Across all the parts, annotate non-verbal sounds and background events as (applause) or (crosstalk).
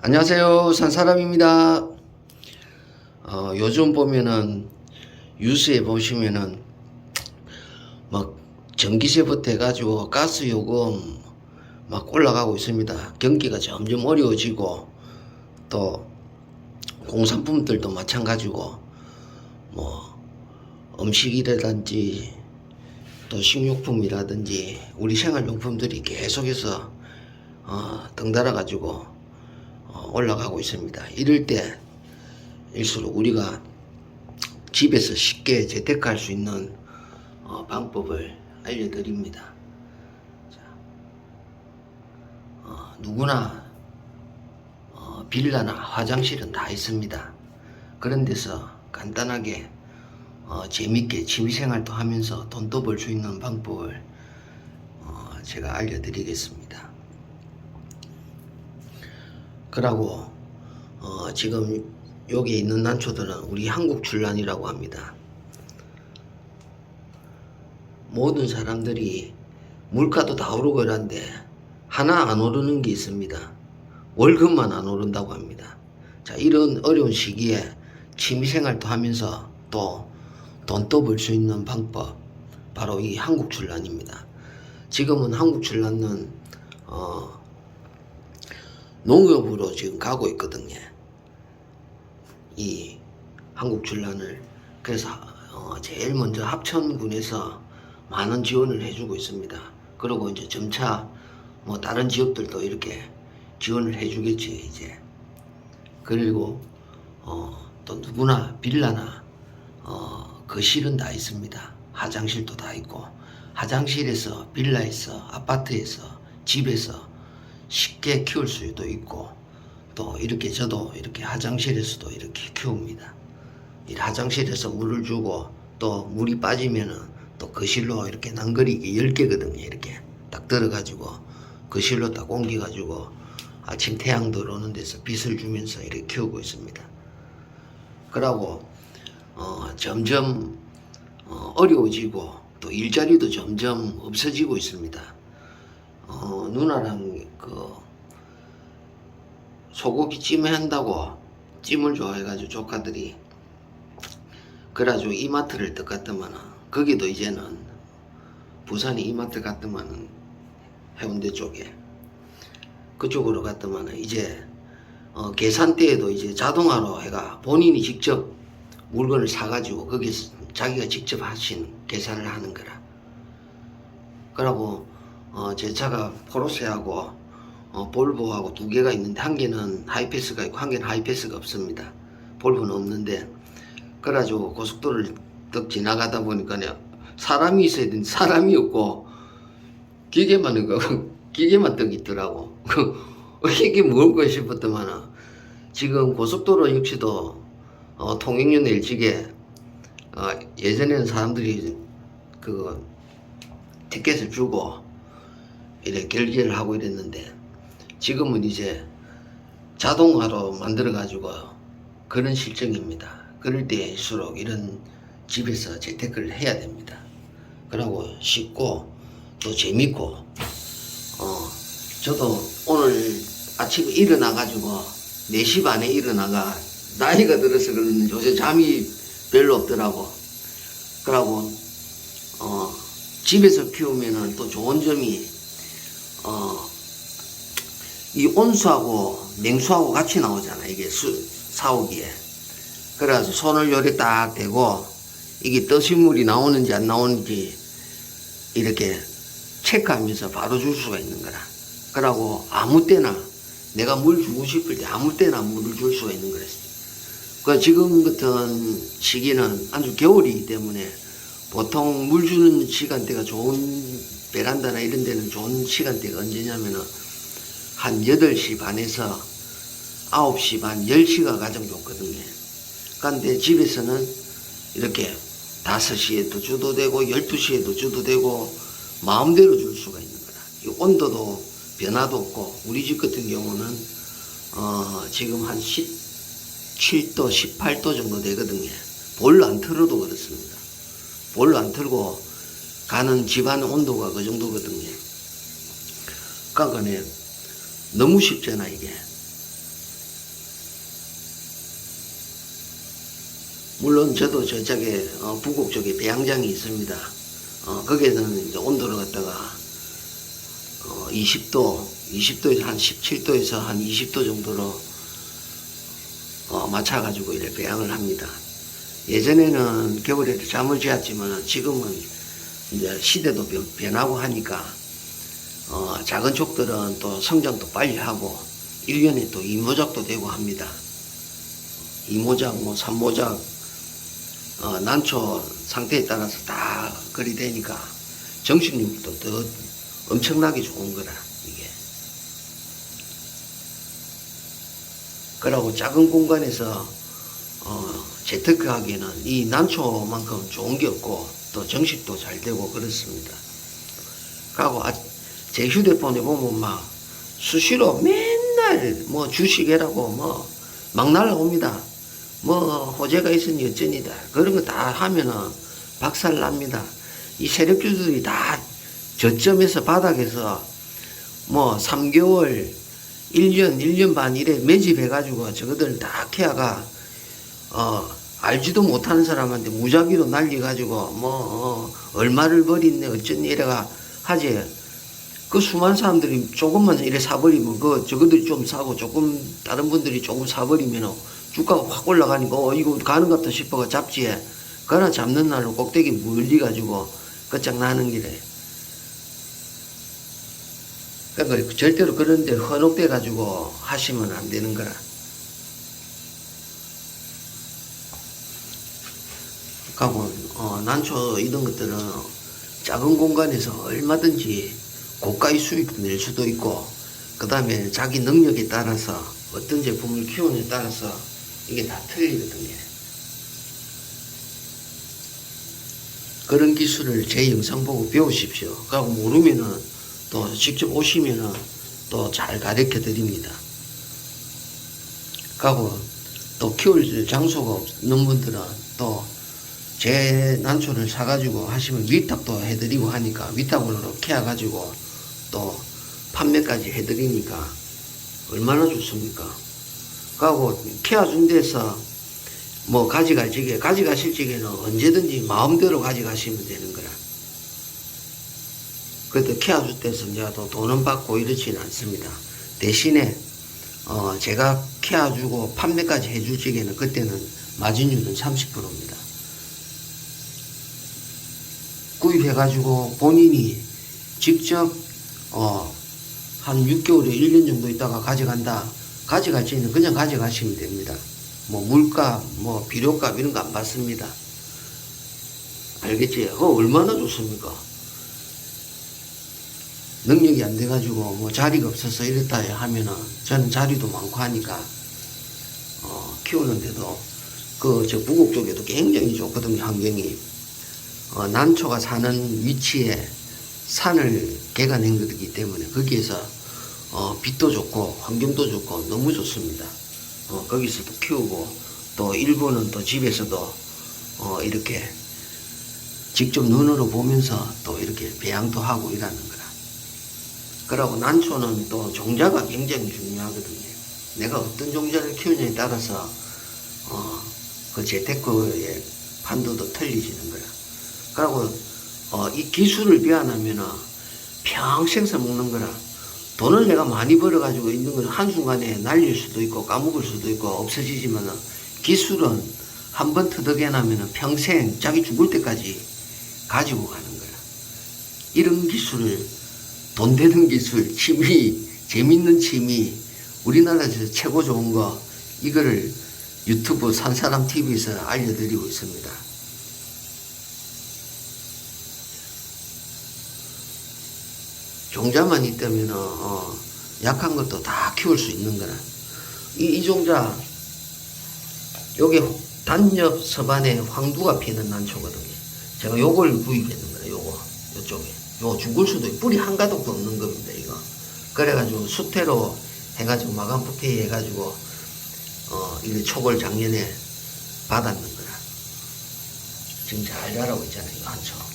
안녕하세요. 산사람입니다. 어, 요즘 보면은 뉴스에 보시면은 막 전기세부터 해가지고 가스 요금 막 올라가고 있습니다. 경기가 점점 어려워지고 또 공산품들도 마찬가지고 뭐 음식이라든지 또 식료품이라든지 우리 생활용품들이 계속해서 어, 덩달아 가지고 어, 올라가고 있습니다. 이럴 때일수록 우리가 집에서 쉽게 재택할 수 있는 어, 방법을 알려드립니다. 자, 어, 누구나 어, 빌라나 화장실은 다 있습니다. 그런 데서 간단하게 어, 재밌게 취미생활도 하면서 돈도 벌 수 있는 방법을 어, 제가 알려드리겠습니다. 그러고 어, 지금 여기 있는 난초들은 우리 한국 출란이라고 합니다. 모든 사람들이 물가도 다 오르고 이런데 하나 안 오르는 게 있습니다. 월급만 안 오른다고 합니다. 자 이런 어려운 시기에 취미생활도 하면서 또 돈도 벌 수 있는 방법 바로 이 한국 출란입니다. 지금은 한국 출란은 어, 농업으로 지금 가고 있거든요. 이 한국 출란을 그래서 어, 제일 먼저 합천군에서 많은 지원을 해주고 있습니다. 그리고 이제 점차 뭐 다른 지역들도 이렇게 지원을 해주겠지 이제. 그리고 어, 또 누구나 빌라나 어, 거실은 다 있습니다. 화장실도 다 있고 화장실에서 빌라에서 아파트에서 집에서 쉽게 키울 수도 있고 또 이렇게 저도 이렇게 화장실에서도 이렇게 키웁니다. 이 화장실에서 물을 주고 또 물이 빠지면은 또 거실로 이렇게 난거리게 10개거든요. 이렇게 딱 들어가지고 거실로 딱 옮겨가지고 아침 태양 들어오는 데서 빛을 주면서 이렇게 키우고 있습니다. 그러고 어, 점점 어, 어려워지고 또 일자리도 점점 없어지고 있습니다. 어, 누나랑 그 소고기 찜해 한다고 찜을 좋아해가지고 조카들이 그래가지고 이마트를 떡 갔더만은 거기도 이제는 부산이 이마트 갔더만은 해운대 쪽에 그쪽으로 갔더만은 이제 어, 계산대에도 이제 자동화로 해가 본인이 직접 물건을 사가지고 거기서 자기가 직접 하신 계산을 하는 거라. 그러고 어, 제 차가 포르쉐하고 어, 볼보하고 두 개가 있는데 한 개는 하이패스가 있고 한 개는 하이패스가 없습니다. 볼보는 없는데 그래가지고 고속도로를 떡 지나가다 보니까 사람이 있어야 되는데 사람이 없고 기계만 있고 (laughs) 기계만 떡 있더라고. (laughs) 이게 뭘까 싶었더만은 지금 고속도로 역시도 어, 통행료 일찍에 어, 예전에는 사람들이 그 티켓을 주고 이렇게 결제를 하고 이랬는데 지금은 이제 자동화로 만들어 가지고 그런 실정입니다. 그럴 때일수록 이런 집에서 재테크를 해야 됩니다. 그러고 쉽고 또 재밌고 어 저도 오늘 아침에 일어나 가지고 4시 반에 일어나가 나이가 들어서 그러는지 요새 잠이 별로 없더라고. 그러고 어 집에서 키우면은 또 좋은 점이 어, 이 온수하고 냉수하고 같이 나오잖아. 이게 수, 사오기에. 그래서 손을 요리 딱 대고 이게 떠신 물이 나오는지 안 나오는지 이렇게 체크하면서 바로 줄 수가 있는 거라. 그러고 아무 때나 내가 물 주고 싶을 때 아무 때나 물을 줄 수가 있는 거랬어. 그 지금 같은 시기는 아주 겨울이기 때문에 보통 물 주는 시간대가 좋은 베란다나 이런 데는 좋은 시간대가 언제냐면은 한 8시 반에서 9시 반, 10시가 가장 좋거든요. 그런데 집에서는 이렇게 5시에 도 주도 되고 12시에 도 주도 되고 마음대로 줄 수가 있는 거라. 이 온도도 변화도 없고 우리 집 같은 경우는 어 지금 한 17도, 18도 정도 되거든요. 볼로 안 틀어도 그렇습니다. 볼로 안 틀고 가는 집안 온도가 그 정도거든요. 그러니까 너무 쉽잖아, 이게. 물론 저도 저쪽에 어, 북극 쪽에 배양장이 있습니다. 어, 거기에는 이제 온도를 갖다가 어, 20도, 20도에서 한 17도에서 한 20도 정도로 어, 맞춰가지고 이렇게 배양을 합니다. 예전에는 겨울에도 잠을 지었지만 지금은 이제 시대도 변하고 하니까 어, 작은 족들은 또 성장도 빨리 하고 1년에 또 이모작도 되고 합니다. 이모작, 뭐 삼모작, 어, 난초 상태에 따라서 다 그리 되니까 정식육도 더 엄청나게 좋은 거라 이게. 그러고 작은 공간에서 어, 재테크하기에는 이 난초만큼 좋은 게 없고 또 정식도 잘 되고 그렇습니다. 그리고 아, 제 휴대폰에 보면 막 수시로 맨날 뭐 주식이라고 뭐 막 날라옵니다. 뭐 호재가 있으니 어쩌니다. 그런 거 다 하면은 박살 납니다. 이 세력주들이 다 저점에서 바닥에서 뭐 3개월, 1년, 1년 반 이래 매집해가지고 저거들 다 케어가 어, 알지도 못하는 사람한테 무작위로 날려가지고 뭐 어, 얼마를 버렸네 어쩌니 이래가 하지 그 수많은 사람들이 조금만 이래 사버리면 그 저거들이 좀 사고 조금 다른 분들이 조금 사버리면 주가가 확 올라가니까 어 이거 가는 것 같다 싶어가 잡지에 그러나 잡는 날로 꼭대기 물리 가지고 끝장나는 길에 그러니까 절대로 그런데 헌옥돼 가지고 하시면 안 되는 거라. 가고 어, 난초 이런 것들은 작은 공간에서 얼마든지 고가의 수익도 낼 수도 있고 그 다음에 자기 능력에 따라서 어떤 제품을 키우느냐에 따라서 이게 다 틀리거든요. 그런 기술을 제 영상 보고 배우십시오. 그리고 모르면은 또 직접 오시면은 또 잘 가르쳐 드립니다. 그리고 또 키울 장소가 없는 분들은 또 제 난초를 사가지고 하시면 위탁도 해드리고 하니까 위탁으로 캐가지고 또 판매까지 해드리니까 얼마나 좋습니까? 그리고 캐어준 데서 뭐 가져갈 적에 가져가실 적에는 언제든지 마음대로 가져가시면 되는 거라. 그래도 케어줄 때서 이제 또 돈은 받고 이렇지는 않습니다. 대신에 어 제가 케어주고 판매까지 해줄 적에는 그때는 마진율은 30%입니다. 구입해가지고 본인이 직접 어, 한 6개월에 1년 정도 있다가 가져간다. 가져갈 때는 그냥 가져가시면 됩니다. 뭐 물값, 뭐 비료값 이런 거 안 받습니다. 알겠지? 어, 얼마나 좋습니까? 능력이 안 돼가지고 뭐 자리가 없어서 이랬다 하면은 저는 자리도 많고 하니까 어, 키우는데도 그저 부곡 쪽에도 굉장히 좋거든요 환경이 어, 난초가 사는 위치에 산을 개간한 거기 때문에 거기에서 어, 빛도 좋고 환경도 좋고 너무 좋습니다. 어, 거기서도 키우고 또 일부는 또 집에서도 어, 이렇게 직접 눈으로 보면서 또 이렇게 배양도 하고 이러는 거라. 그러고 난초는 또 종자가 굉장히 중요하거든요. 내가 어떤 종자를 키우냐에 따라서 어, 그 재테크의 판도도 틀리지는 거라. 그리고 어, 이 기술을 배워나면은 평생 써먹는 거라. 돈을 내가 많이 벌어가지고 있는 건 한순간에 날릴 수도 있고 까먹을 수도 있고 없어지지만은 기술은 한 번 터득해나면은 평생 자기 죽을 때까지 가지고 가는 거야. 이런 기술을 돈 되는 기술, 취미, 재밌는 취미, 우리나라에서 최고 좋은 거 이거를 유튜브 산사람 TV에서 알려드리고 있습니다. 종자만 있다면 어, 약한 것도 다 키울 수 있는 거라. 이, 이 종자 요게 단엽 서반에 황두가 피는 난초거든요. 제가 요걸 구입했는 거예요. 요거 요쪽에 요 죽을 수도 있고 뿌리 한 가닥도 없는 겁니다. 이거 그래가지고 수태로 해가지고 마감 부케이 해가지고 어 이게 초벌 작년에 받았는 거라. 지금 잘 자라고 있잖아요. 이거 한초.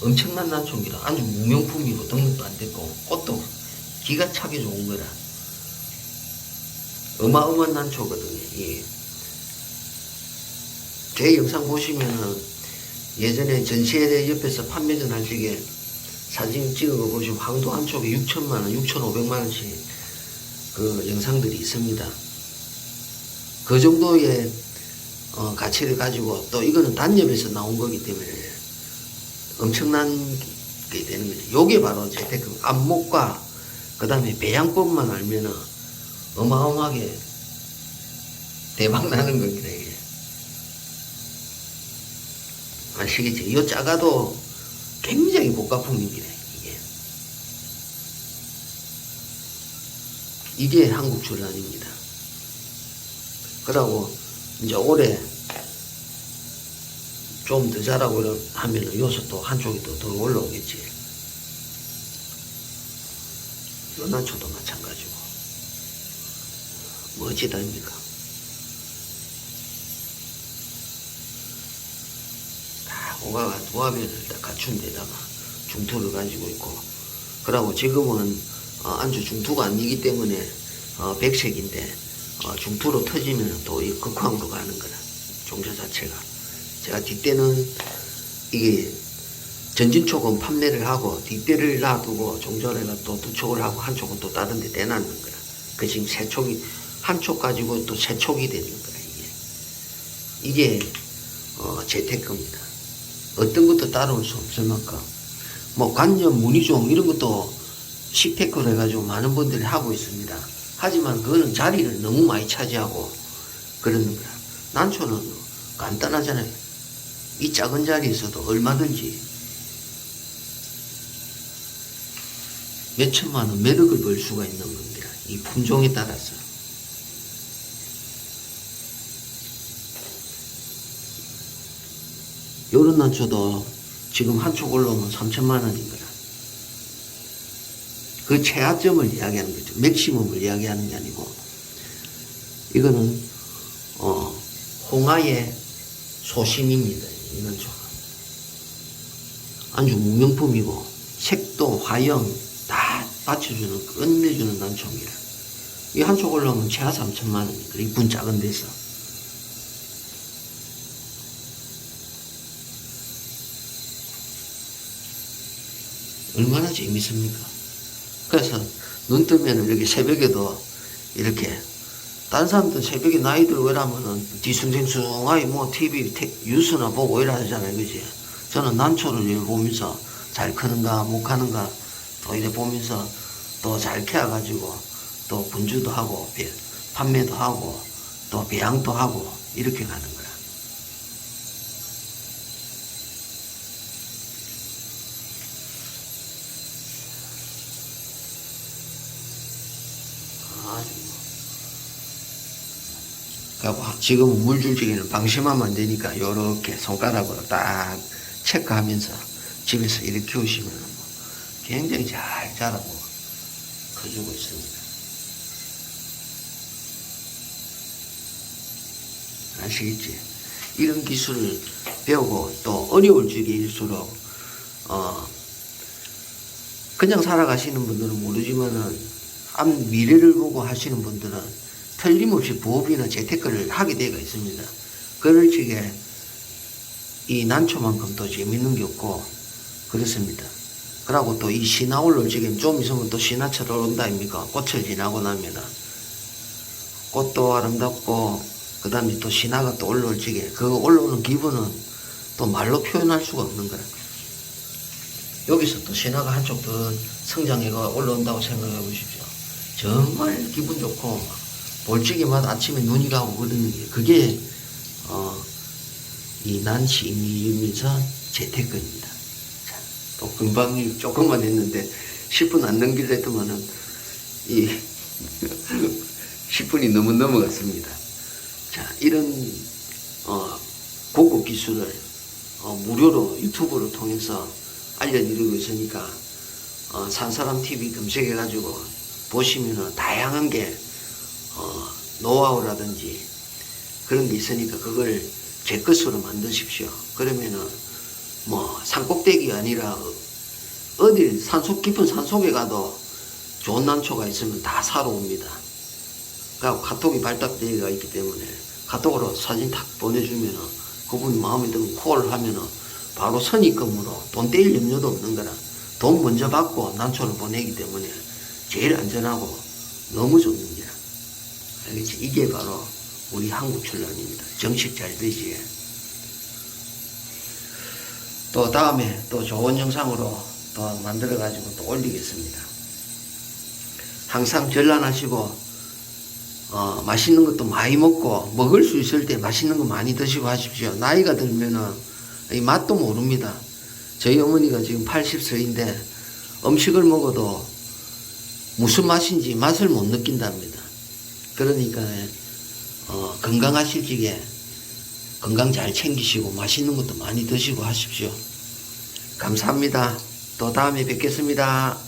엄청난 난초입니다. 아주 무명품이고 등록도 안 됐고 꽃도 기가 차게 좋은 거라. 어마어마한 난초거든요. 이제 영상 보시면은 예전에 전시회 옆에서 판매전 할 적에 사진 거 보시면 황도 한 촉에 6천만 원, 6,500만 원씩 그 영상들이 있습니다. 그 정도의 어, 가치를 가지고 또 이거는 단엽에서 나온 거기 때문에 엄청난 게 되는 거죠. 요게 바로 재테크 안목과 그 다음에 배양법만 알면은 어마어마하게 대박 나는 겁니다, 이게. 아시겠죠? 이 작아도 굉장히 고가품입니다, 이게. 이게 한국 출란입니다. 그러고 이제 올해 좀 더 자라고 하면은 요새 또 한쪽이 또 더 올라오겠지. 연한초도 마찬가지고. 멋지다입니까? 다 오가가 조합연을 다 갖춘 데다가 중투를 가지고 있고 그러고 지금은 어, 안주 중투가 아니기 때문에 어, 백색인데 어, 중투로 터지면 또 이 극황으로 가는 거라 종자 자체가 제가 뒷대는 이게 전진촉은 판매를 하고 뒷대를 놔두고 종전에가 또 두 촉을 하고 한 촉은 또 다른 데 내놨는 거라 그 지금 세 촉이 한 촉 가지고 또 세 촉이 되는 거라 이게. 이게 어, 재테크입니다. 어떤 것도 따라올 수 없을 만큼 뭐 관념 문의종 이런 것도 식테크로 해가지고 많은 분들이 하고 있습니다. 하지만 그거는 자리를 너무 많이 차지하고 그러는 거야. 난초는 간단하잖아요 이 작은 자리에서도 얼마든지 몇 천만 원 매력을 벌 수가 있는 겁니다. 이 품종에 따라서. 요런 난초도 지금 한촉 올라오면 3천만 원인 거라. 그 최하점을 이야기하는 거죠. 맥시멈을 이야기하는 게 아니고, 이거는, 어, 홍하의 소심입니다. 이 난초가. 아주 무명품이고, 색도, 화형, 다 받쳐주는, 끝내주는 난초입니다. 이한촉 올라오면 최하 3천만 원이니까, 이쁜 작은 데서. 얼마나 재밌습니까? 그래서 눈 뜨면 이렇게 새벽에도 이렇게 다른 사람들 새벽에 나이 들고 이러면은 뒤숭생숭하게 뭐 TV 테- 뉴스나 보고 이러잖아요. 그지? 저는 난초를 보면서 잘 크는가 못 크는가 또 이래 보면서 또 잘 키워가지고 또 분주도 하고 배- 판매도 하고 또 배양도 하고 이렇게 가는 아주 그러니까 지금 물줄 적에는 방심하면 되니까 요렇게 손가락으로 딱 체크하면서 집에서 이렇게 키우시면 뭐 굉장히 잘 자라고 커주고 있습니다. 아시겠지? 이런 기술을 배우고 또 어려울 적일수록 어 그냥 살아가시는 분들은 모르지만은 앞 미래를 보고 하시는 분들은 틀림없이 부업이나 재테크를 하게 되어 있습니다. 그럴 적에 이 난초만큼 또 재밌는 게 없고 그렇습니다. 그러고 또이 올라올 적엔 좀 있으면 또 신화철 온다 아닙니까? 꽃을 지나고 나면은 꽃도 아름답고 그 다음에 또 신화가 또 올라올 적에 그 올라오는 기분은 또 말로 표현할 수가 없는 거라. 여기서 또 신화가 한쪽 더 성장해가 올라온다고 생각해 보십시오. 정말 기분 좋고 볼적이마다 아침에 눈이 가고 그러는 게 그게 어, 이 난시이면서 재테크입니다. 자, 또 금방 조금만 했는데 10분 안 넘기려 했더만은 이 (laughs) 10분이 너무 넘어갔습니다. 자, 이런 어, 고급 기술을 어, 무료로 유튜브를 통해서 알려드리고 있으니까 어, 산사람 TV 검색해가지고 보시면은 다양한 게 어, 노하우라든지 그런 게 있으니까 그걸 제 것으로 만드십시오. 그러면은 뭐 산꼭대기가 아니라 어딜 산속 깊은 산속에 가도 좋은 난초가 있으면 다 사러 옵니다. 그리고 카톡이 발달되어 있기 때문에 카톡으로 사진 탁 보내주면은 그분 마음에 들면 콜 하면은 바로 선입금으로 돈 떼일 염려도 없는 거라 돈 먼저 받고 난초를 보내기 때문에 제일 안전하고 너무 좋은? 이게 바로 우리 한국 출란입니다. 정식 잘 되지. 또 다음에 또 좋은 영상으로 또 만들어 가지고 또 올리겠습니다. 항상 전란하시고 어, 맛있는 것도 많이 먹고 먹을 수 있을 때 맛있는 거 많이 드시고 하십시오. 나이가 들면은 이 맛도 모릅니다. 저희 어머니가 지금 80세인데 음식을 먹어도 무슨 맛인지 맛을 못 느낀답니다. 그러니까 어, 건강하실 적에 건강 잘 챙기시고 맛있는 것도 많이 드시고 하십시오. 감사합니다. 또 다음에 뵙겠습니다.